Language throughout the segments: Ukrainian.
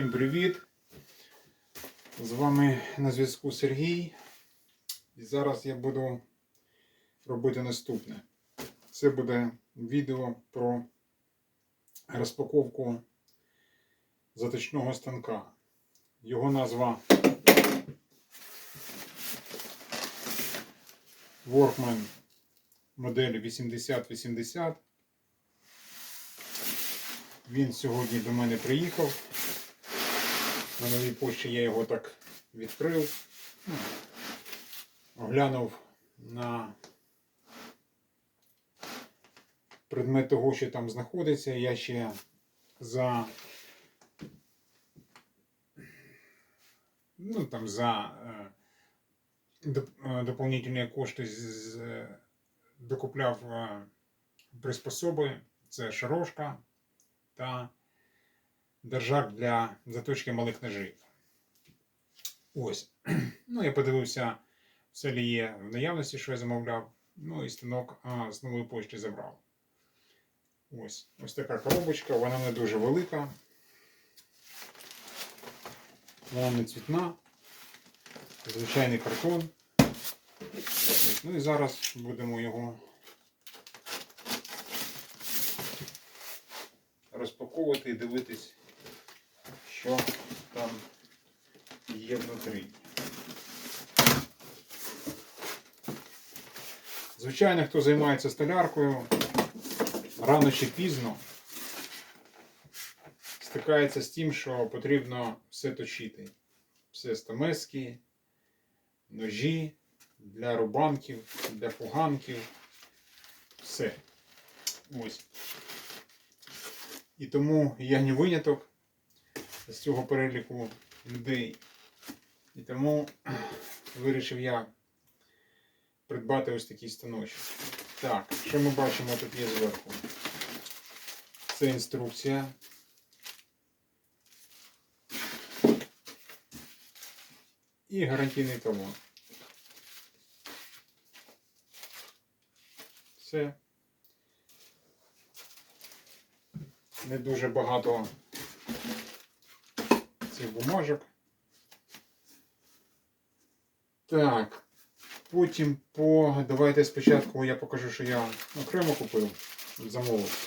Всім привіт! З вами на зв'язку Сергій. І зараз я буду робити наступне. Це буде відео про розпаковку заточного станка. Його назва Workman модель 8080. Він сьогодні до мене приїхав. На новій пошті я його так відкрив. Ну, Оглянув на предмет того, що там знаходиться. Я ще за ну, там, за е, е, доповнительні кошти е, докупляв приспособи. Це шарошка та держак для заточки малих ножів. Ось. Ну, я подивився, все ли є в наявності, що я замовляв. Ну і станок а, з нової почти забрав. Ось. Ось така коробочка, вона не дуже велика. Вона не цвітна. Звичайний картон. Ось. Ну і зараз будемо його розпаковувати і дивитись, що там є внутрі. Звичайно, хто займається столяркою, рано чи пізно стикається з тим, що потрібно все точити. Все стамески, ножі для рубанків, для фуганків. Все. Ось. І тому я не виняток з цього переліку людей. І тому вирішив я придбати ось такий станочок. Так, що ми бачимо тут є зверху? Це інструкція. І гарантійний талон. Все. не дуже багато цих бумажок. Так, потім по... Давайте спочатку я покажу, що я окремо купив, замовив.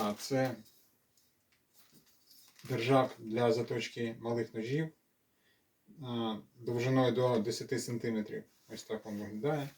А це держак для заточки малих ножів довжиною до 10 см. Ось так він виглядає.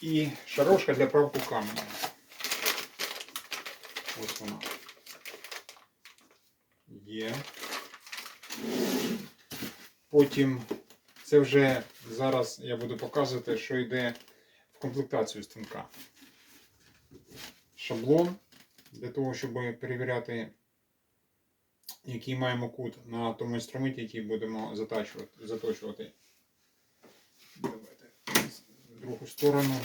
І шарошка для правку каменя. Ось вона. Є. Потім це вже зараз я буду показувати, що йде в комплектацію станка. Шаблон для того, щоб перевіряти, який маємо кут на тому інструменті, який будемо затачувати, заточувати. Давайте в другу сторону.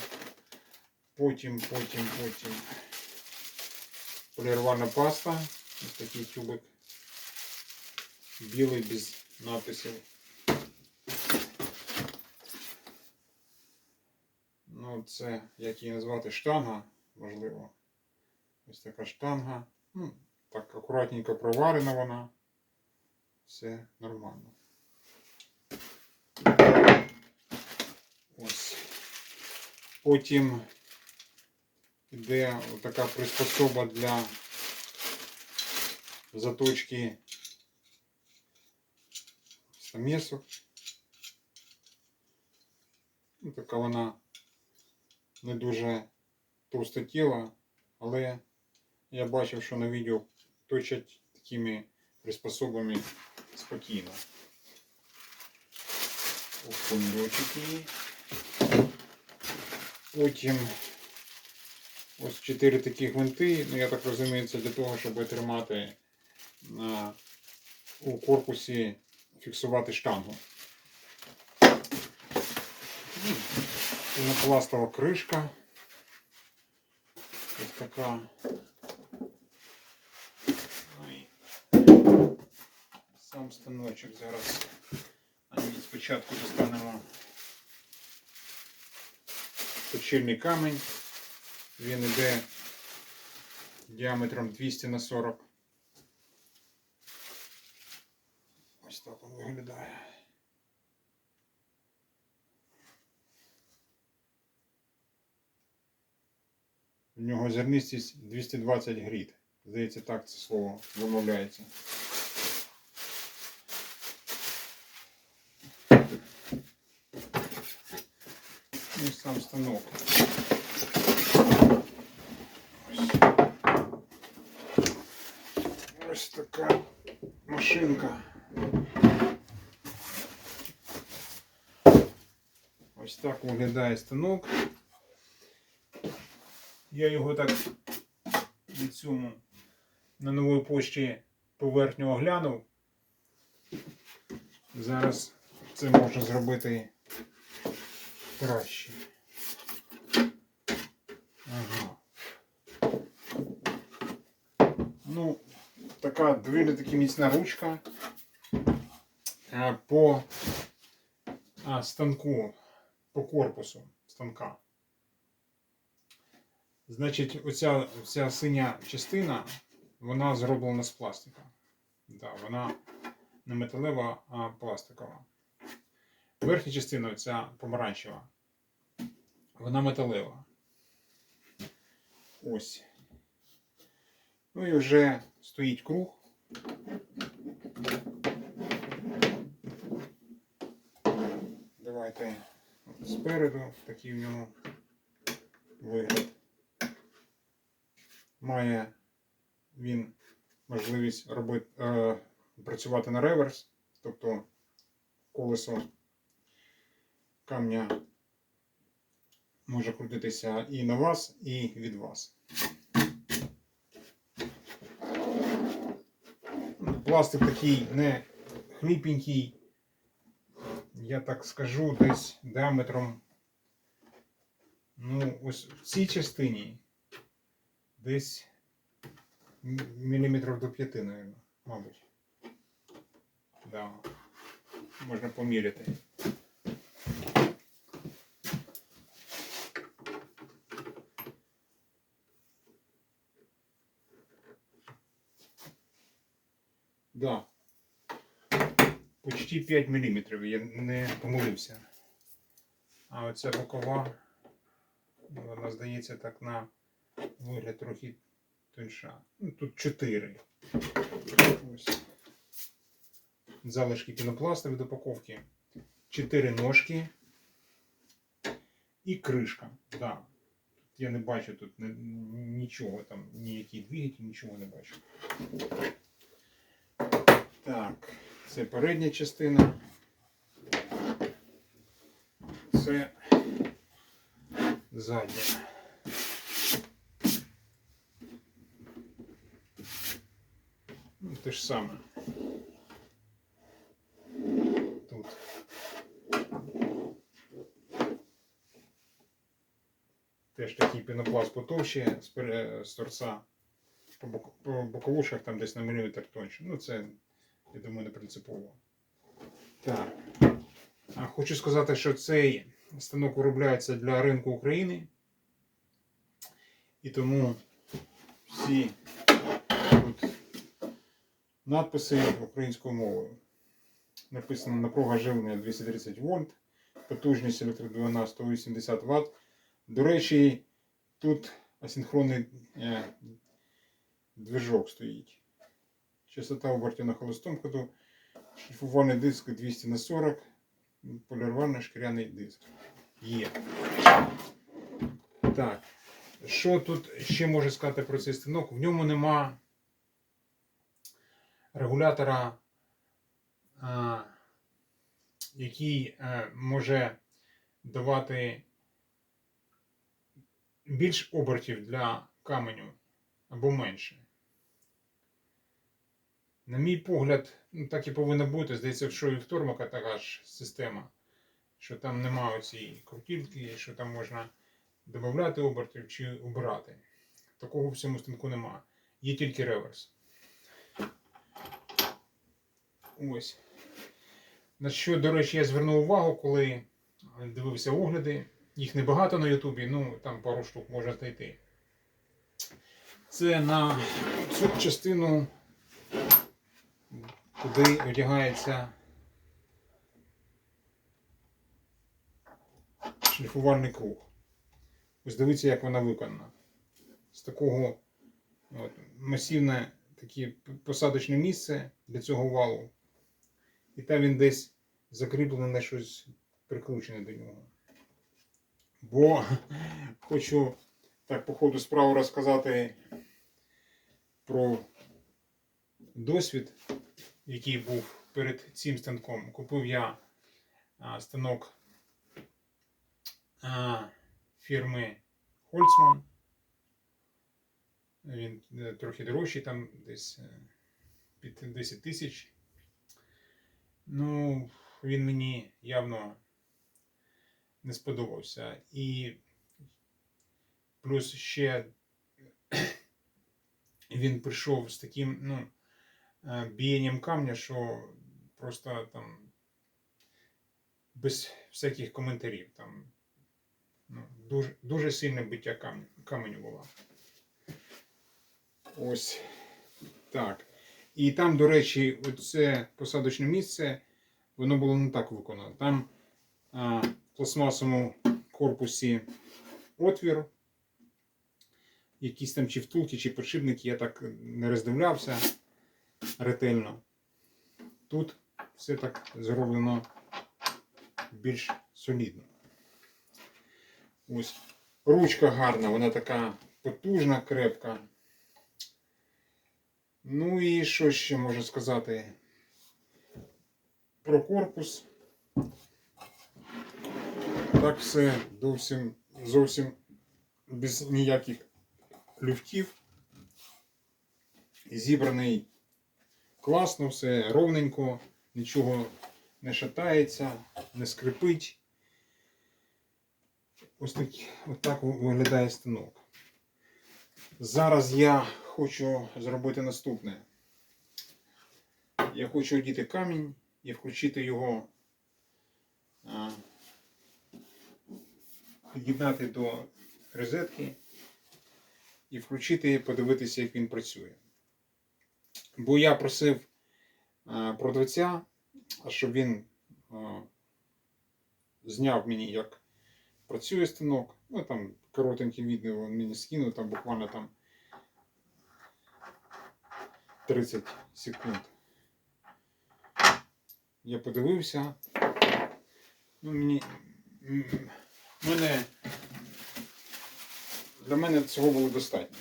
Потім, потім, потім полірувальна паста. Ось такий тюбик. Білий без надписів. Ну, це, як її назвати, штанга, можливо. Ось така штанга. Ну, так акуратненько проварена вона. Все нормально. Ось. Потім йде така приспособа для заточки самесок. Ну, така вона не дуже товстотіла, але я бачив, що на відео точать такими приспособами спокійно. Окундочки. Потім ось чотири такі гвинти. Ну, я так розумію, це для того, щоб тримати на, у корпусі, фіксувати штангу. Пінопластова кришка. Ось така. Сам станочок зараз. Спочатку достанемо точильний камінь. Він іде діаметром 200 на 40. Ось так він виглядає. В нього зернистість 220 грід. Здається, так це слово вимовляється. Ну сам станок. Ось. Ось така машинка. Ось так виглядає станок. Я його так від цьому на новій пошті поверхню оглянув. Зараз це можна зробити краще. Ага. Ну, така доволі таки міцна ручка. А, по а, станку, по корпусу станка. Значить, оця, ця синя частина, вона зроблена з пластика. Да, вона не металева, а пластикова. Верхня частина, ця помаранчева, вона металева. Ось. Ну і вже стоїть круг. Давайте спереду такий в нього вигляд. Має він можливість робити, е, працювати на реверс, тобто колесо камня може крутитися і на вас, і від вас. Пластик такий не хліпенький, я так скажу, десь діаметром. Ну, ось в цій частині десь міліметрів до п'яти, мабуть, мабуть. Да. Можна поміряти. Да. Почти 5 мм, я не помилився. А оця бокова, ну, вона здається так на вигляд трохи тоньша. Ну, тут 4. Ось. Залишки пінопласту від упаковки. 4 ножки. І кришка. Да. Я не бачу тут нічого там, ніякий двигатель, нічого не бачу. Так, це передня частина. Це задня. Ну, те ж саме. Тут. Теж такий пінопласт потовще з, торца. По, бок, по боковушках там десь на міліметр тоньше. Ну, це, я думаю, не принципово. Так. Хочу сказати, що цей станок виробляється для ринку України. І тому всі тут надписи українською мовою. Написано напруга живлення 230 вольт, потужність електродвигуна 180 Вт. До речі, тут асинхронний е, движок стоїть. Частота обертів на холостому ходу. Шліфувальний диск 200 на 40. Полірувальний шкіряний диск. Є. Так. Що тут ще можу сказати про цей станок? В ньому нема регулятора, а, який е, може давати більш обертів для каменю або менше. На мій погляд, ну, так і повинно бути. Здається, що і в Тормака така ж система, що там немає цієї крутілки, що там можна додати обертів чи убирати. Такого в цьому станку немає. Є тільки реверс. Ось. На що, до речі, я звернув увагу, коли дивився огляди. Їх небагато на Ютубі, ну там пару штук можна знайти. Це на цю частину, куди одягається шліфувальний круг. Ось дивіться, як вона виконана. З такого от, масивне таке посадочне місце для цього валу. І там він десь закріплене щось прикручене до нього. Бо хочу так по ходу справи розказати про досвід, який був перед цим станком. Купив я станок фірми Holtzmann. Він е, трохи дорожчий, там десь е, під 10 тисяч. Ну, він мені явно не сподобався. І плюс ще він прийшов з таким ну, е, бієнням камня, що просто там без всяких коментарів. Там ну, дуже, дуже сильне биття каменю, каменю було. Ось так. І там, до речі, оце посадочне місце, воно було не так виконано. Там а, в пластмасовому корпусі отвір, якісь там чи втулки, чи подшипники, я так не роздивлявся ретельно. Тут все так зроблено більш солідно. Ось ручка гарна, вона така потужна, крепка. Ну і що ще можу сказати про корпус. Так все зовсім, зовсім без ніяких люфтів. Зібраний класно, все ровненько, нічого не шатається, не скрипить. Ось так, ось так виглядає станок. Зараз я хочу зробити наступне. Я хочу одіти камінь і включити його, під'єднати до розетки і включити подивитися, як він працює. Бо я просив продавця, щоб він зняв мені, як працює станок. Ну там коротеньке відео він мені скинув, там буквально там 30 секунд. Я подивився. Ну, мені, мене, для мене цього було достатньо.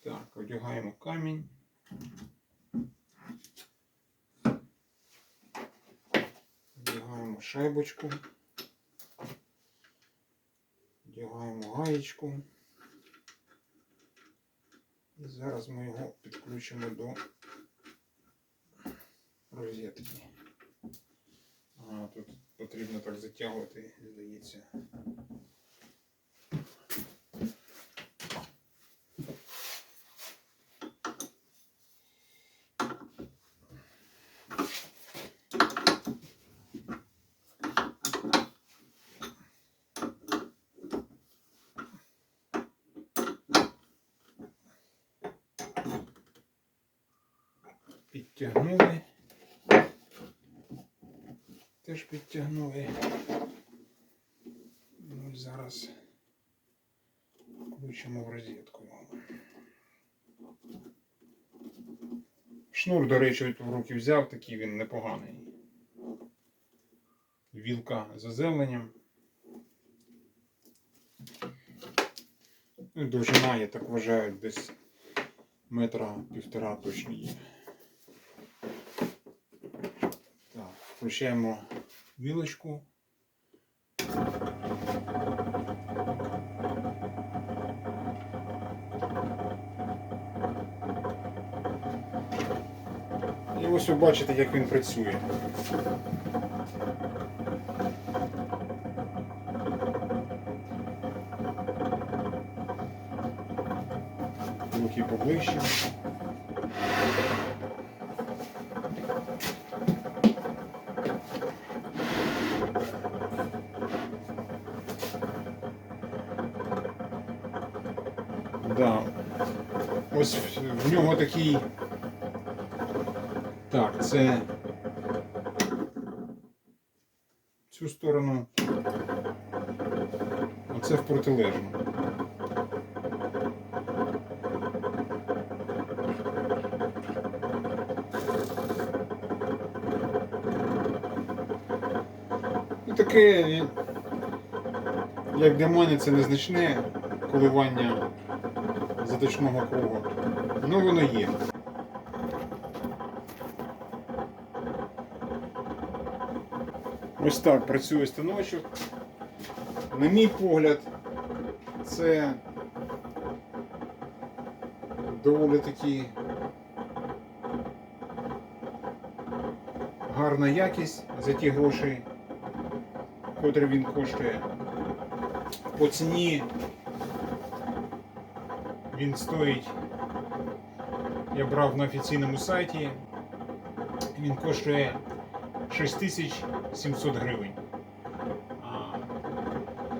Так, одягаємо камінь. Одягаємо шайбочку. Одягаємо гаєчку. І зараз ми його підключимо до розетки. А, тут потрібно так затягувати, здається. Теж підтягнули. Ну і зараз включимо в розетку. Шнур, до речі, в руки взяв, такий він непоганий. Вілка з заземленням. Ну, довжина, я так вважаю, десь метра півтора точно є. Так, включаємо вілочку. І ось ви бачите, як він працює. Руки поближче. Да. Ось в- в нього такий. Так, це. Цю сторону. Оце в протилежну. Ну таке, як для мене, це незначне коливання заточного кругу. Ну воно є. Ось так працює станочок. На мій погляд, це доволі таки гарна якість за ті гроші, котрі він коштує. По ціні він стоїть, я брав на офіційному сайті, він коштує 6700 гривень.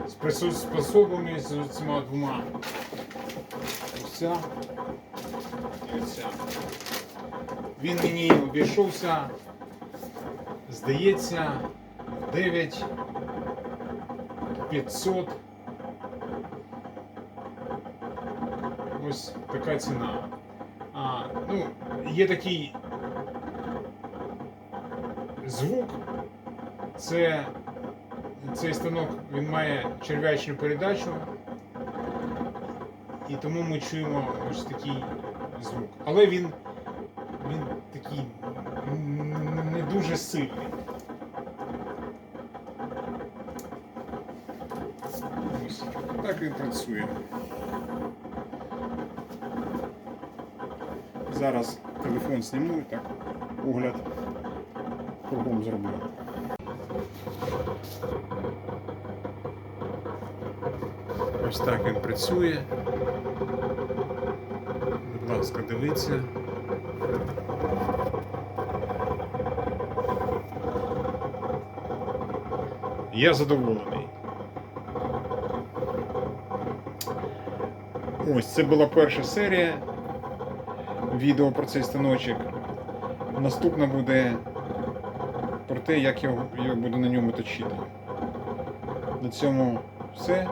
З приспособами з цими двома. Ось ця і оця. Він мені обійшовся, здається, в 9 500. Ось така ціна. А, ну, є такий звук. Це цей станок він має черв'ячну передачу. І тому ми чуємо ось такий звук. Але він, він такий не дуже сильний. Ось так він працює. Зараз телефон зніму і так огляд кругом зроблю. Ось так він працює. Будь ласка, дивіться. Я задоволений. Ось це була перша серія відео про цей станочок. Наступна буде про те, як я, буду на ньому точити. На цьому все.